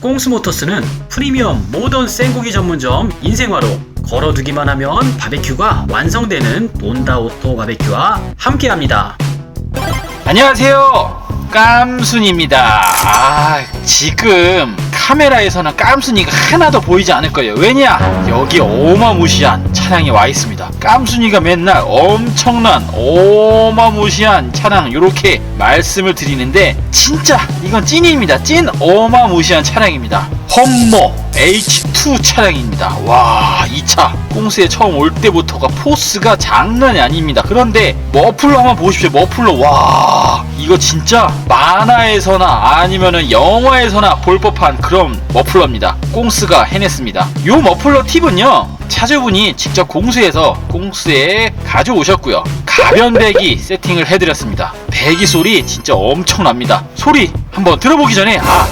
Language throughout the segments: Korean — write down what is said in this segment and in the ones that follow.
꽁스모터스는 프리미엄 모던 생고기 전문점 인생화로 걸어두기만 하면 바베큐가 완성되는 돈다 오토 바베큐와 함께합니다. 안녕하세요. 깜순입니다. 아, 지금 카메라에서는 깜순이가 하나도 보이지 않을 거예요. 왜냐? 여기 어마무시한 차량이 와 있습니다. 깜순이가 맨날 엄청난 어마무시한 차량 이렇게 말씀을 드리는데 진짜 이건 찐입니다. 찐 어마무시한 차량입니다. 험머 H2 차량입니다. 와, 이 차 꽁스에 처음 올 때부터가 포스가 장난이 아닙니다. 그런데 머플러 한번 보십시오. 머플러 와, 이거 진짜 만화에서나 아니면은 영화에서나 볼 법한 그런 머플러입니다. 꽁스가 해냈습니다. 요 머플러 팁은요. 차주분이 직접 공수해서 공수에 가져오셨고요. 가변 배기 세팅을 해드렸습니다. 배기 소리 진짜 엄청납니다. 소리 한번 들어보기 전에 아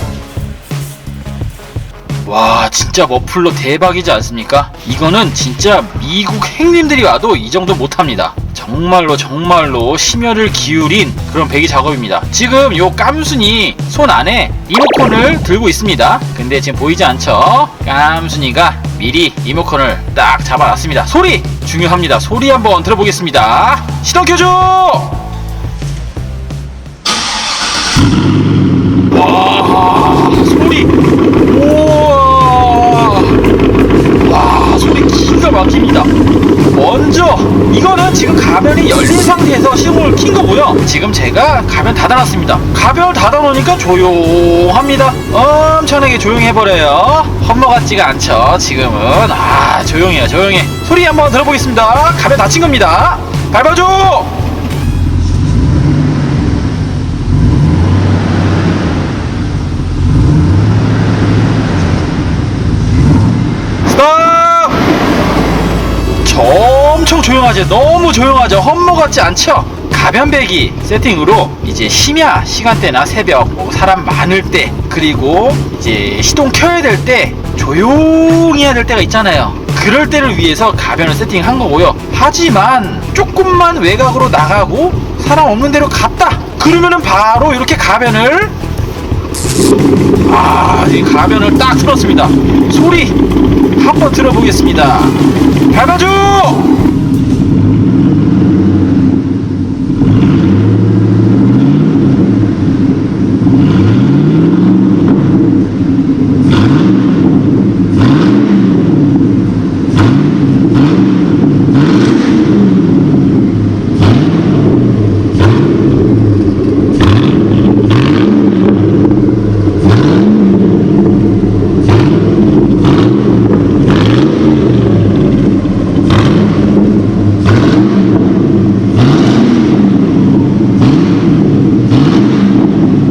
와 진짜 머플러 대박이지 않습니까? 이거는 진짜 미국 행님들이 와도 이 정도 못합니다. 정말로 정말로 심혈을 기울인 그런 배기 작업입니다. 지금 요 깜순이 손 안에 리모컨을 들고 있습니다. 근데 지금 보이지 않죠? 깜순이가 미리 리모컨을 딱 잡아놨습니다. 소리 중요합니다. 소리 한번 들어보겠습니다. 시동 켜줘! 와 와 소리 기가 막힙니다 먼저 이거는 지금 가변이 열린 상태에서 시동을 킨 거고요. 지금 제가 가변 닫아놨습니다. 가변을 닫아놓으니까 조용합니다. 엄청나게 조용해버려요. 험머 같지가 않죠 지금은. 아 조용해요 조용해. 소리 한번 들어보겠습니다. 가변 닫힌 겁니다. 밟아줘! 스톱! 저 엄청 조용하죠? 너무 조용하죠? 험머 같지 않죠? 가변배기 세팅으로 이제 심야 시간대나 새벽 뭐 사람 많을 때 그리고 이제 시동 켜야 될 때 조용히 해야 될 때가 있잖아요. 그럴 때를 위해서 가변을 세팅한 거고요. 하지만 조금만 외곽으로 나가고 사람 없는 데로 갔다. 그러면은 바로 이렇게 가변을 아, 이 가변을 딱 틀었습니다. 소리 한번 들어보겠습니다. 밟아줘!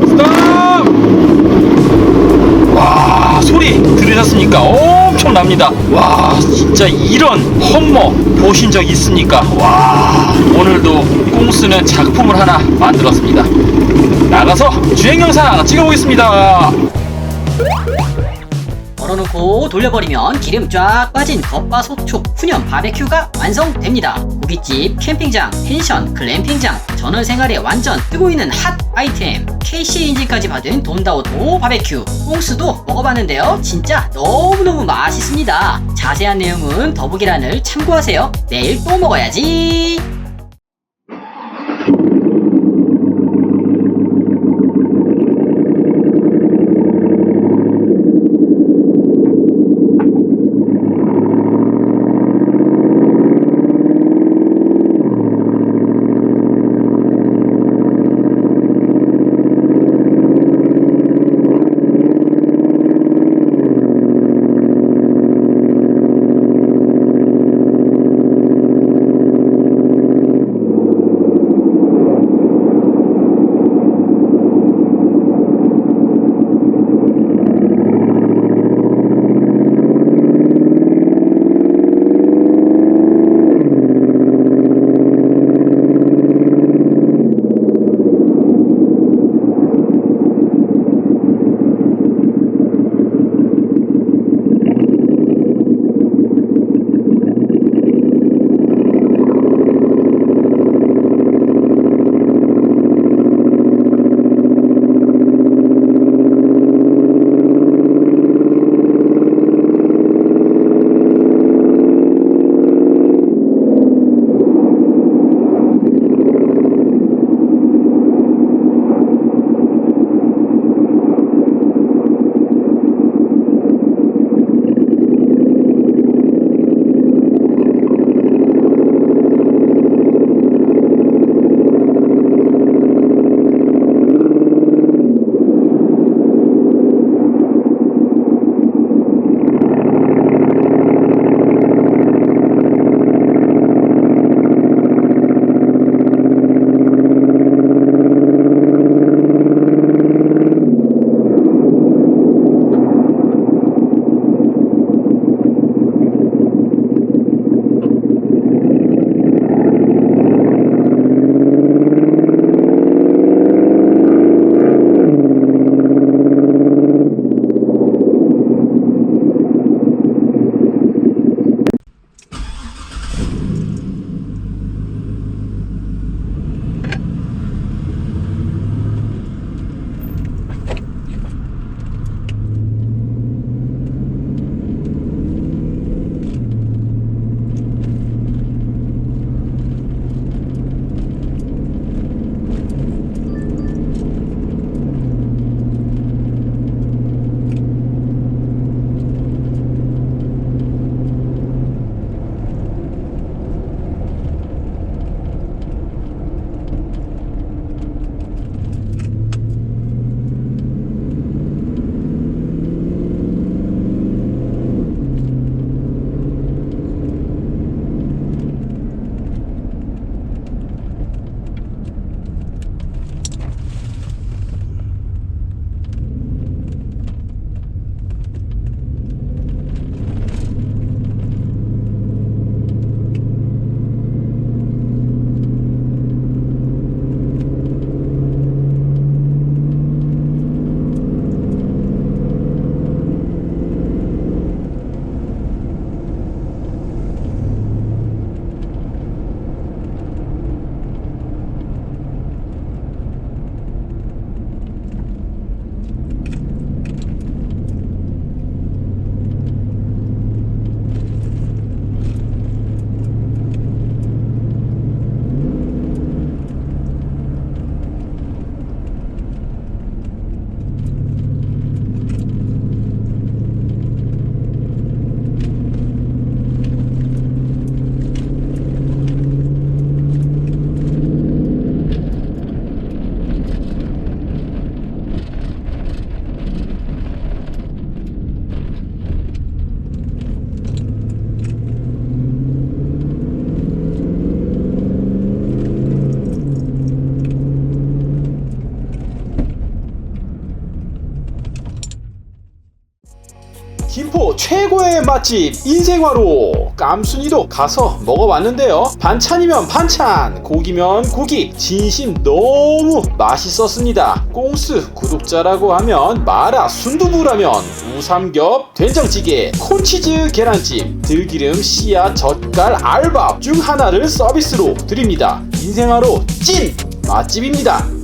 스톱! 와, 들으셨습니까? 엄청 납니다. 와, 진짜 이런 험머 보신 적 있습니까? 와, 오늘도 꽁스는 작품을 하나 만들었습니다. 나가서 주행 영상 찍어보겠습니다. 걸어놓고 돌려버리면 기름 쫙 빠진 겉바 속촉 훈연 바베큐가 완성됩니다. 고깃집, 캠핑장, 펜션, 글램핑장, 전원 생활에 완전 뜨고 있는 핫 아이템 KC 인증까지 받은 돈다오토 바베큐 꽁스도 먹어봤는데요. 진짜 너무너무 맛있습니다. 자세한 내용은 더보기란을 참고하세요. 내일 또 먹어야지. 최고의 맛집 인생화로 깜순이도 가서 먹어봤는데요. 반찬이면 반찬, 고기면 고기, 진심 너무 맛있었습니다. 꽁스 구독자라고 하면 마라 순두부라면 우삼겹 된장찌개, 콘치즈 계란찜, 들기름 씨앗 젓갈 알밥 중 하나를 서비스로 드립니다. 인생화로 찐 맛집입니다.